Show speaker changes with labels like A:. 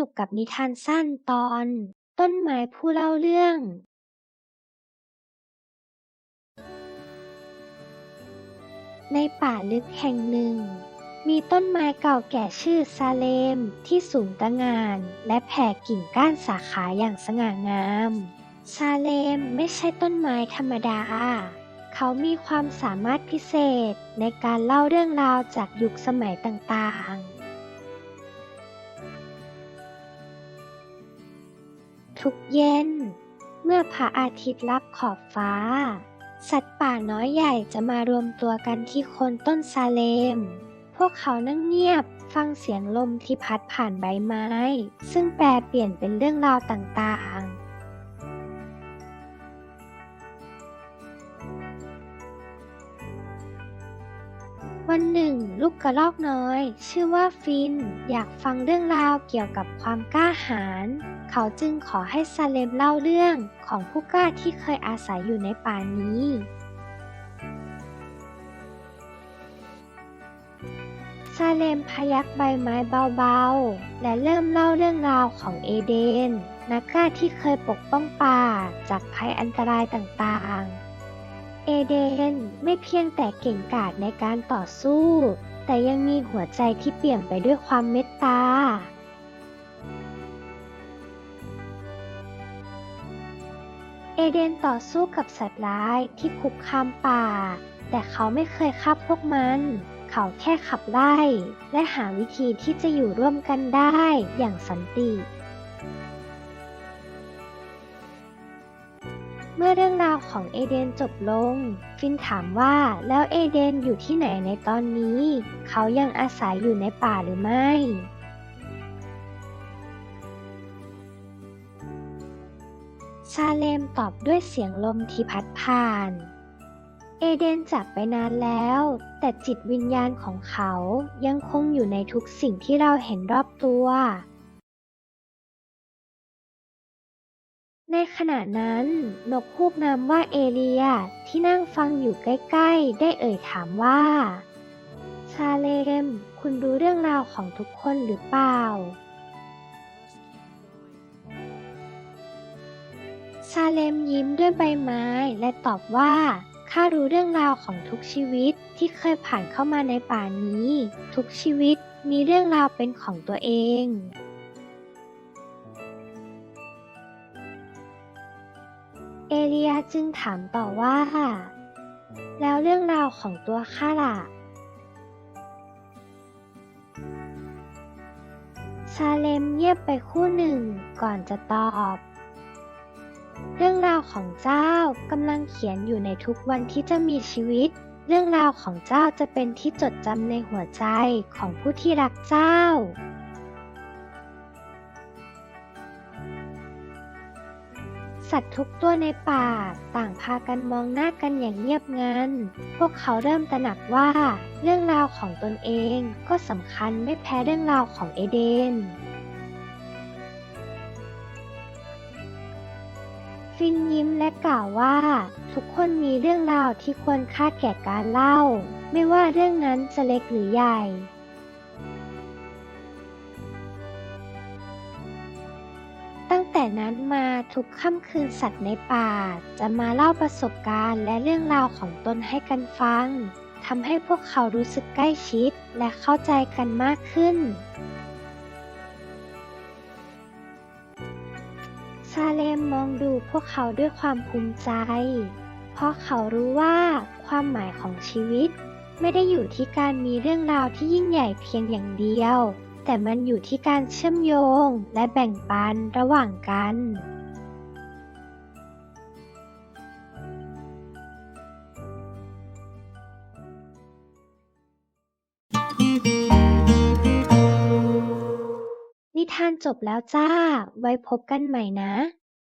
A: นุกกับนิทานสั้นตอน ต้นไม้ผู้เล่าเรื่อง ในป่าลึกแห่งหนึ่ง มีต้นไม้เก่าแก่ชื่อซาเลมที่สูงตะงานและแผ่กิ่งก้านสาขาอย่างสง่างาม ซาเลมไม่ใช่ต้นไม้ธรรมดา เขามีความสามารถพิเศษในการเล่าเรื่องราวจากยุคสมัยต่างๆ ทุกเย็น เมื่อพระอาทิตย์ลับขอบฟ้า สัตว์ป่าน้อยใหญ่จะมารวมตัวกันที่โคนต้นซาเลม พวกเขานั่งเงียบฟังเสียงลมที่พัดผ่านใบไม้ ซึ่งแปลเปลี่ยนเป็นเรื่องราวต่างๆ วันหนึ่ง ลูกกระรอกน้อย ชื่อว่าฟิน อยากฟังเรื่องราวเกี่ยวกับความกล้าหาญเขาจึงขอให้ซาเลมเล่าเรื่องของผู้กล้าที่เคยอาศัยอยู่ในป่านี้ ซาเลมพยักใบไม้เบาๆ และเริ่มเล่าเรื่องราวของเอเดน นักกล้าที่เคยปกป้องป่าจากภัยอันตรายต่างๆ เอเดนไม่เพียงแต่เก่งกาจในการต่อสู้ แต่ยังมีหัวใจที่เปี่ยมไปด้วยความเมตตา เอเดนต่อสู้กับสัตว์ร้ายที่คุกคามป่า แต่เขาไม่เคยฆ่าพวกมัน เขาแค่ขับไล่ และหาวิธีที่จะอยู่ร่วมกันได้อย่างสันติ เมื่อเรื่องราวของเอเดนจบลง ฟินถามว่าแล้วเอเดนอยู่ที่ไหนในตอนนี้ เขายังอาศัยอยู่ในป่าหรือไม่ซาเลมตอบด้วยเสียงลมที่พัดผ่าน เอเดนจากไปนานแล้ว แต่จิตวิญญาณของเขายังคงอยู่ในทุกสิ่งที่เราเห็นรอบตัว ในขณะนั้น นกฮูกนามว่าเอเลียที่นั่งฟังอยู่ใกล้ ๆ ได้เอ่ยถามว่าซาเลม คุณรู้เรื่องราวของทุกคนหรือเปล่าซาเลมยิ้มด้วยใบไม้และตอบว่าข้ารู้เรื่องราวของทุกชีวิตที่เคยผ่านเข้ามาในป่านี้ ทุกชีวิตมีเรื่องราวเป็นของตัวเอง เอเลียจึงถามต่อว่า แล้วเรื่องราวของตัวข้าล่ะ ซาเลมเงียบไปคู่หนึ่งก่อนจะตอบ เรื่องราวของเจ้ากำลังเขียนอยู่ในทุกวันที่จะมีชีวิต เรื่องราวของเจ้าจะเป็นที่จดจำในหัวใจของผู้ที่รักเจ้า สัตว์ทุกตัวในป่าต่างพากันมองหน้ากันอย่างเงียบงัน พวกเขาเริ่มตระหนักว่า เรื่องราวของตนเองก็สำคัญไม่แพ้เรื่องราวของเอเดน ฟินยิ้มและกล่าวว่า ทุกคนมีเรื่องราวที่ควรค่าแก่การเล่า ไม่ว่าเรื่องนั้นจะเล็กหรือใหญ่ ตั้งแต่นั้นมาทุกค่ำคืนสัตว์ในป่า จะมาเล่าประสบการณ์และเรื่องราวของตนให้กันฟังทำให้พวกเขารู้สึกใกล้ชิดและเข้าใจกันมากขึ้น ซาเลมมองดูพวกเขาด้วยความภูมิใจ เพราะเขารู้ว่าความหมายของชีวิต ไม่ได้อยู่ที่การมีเรื่องราวที่ยิ่งใหญ่เพียงอย่างเดียว แต่มันอยู่ที่การเชื่อมโยงและแบ่งปันระหว่างกัน นิทานจบแล้วจ้า ไว้พบกันใหม่นะ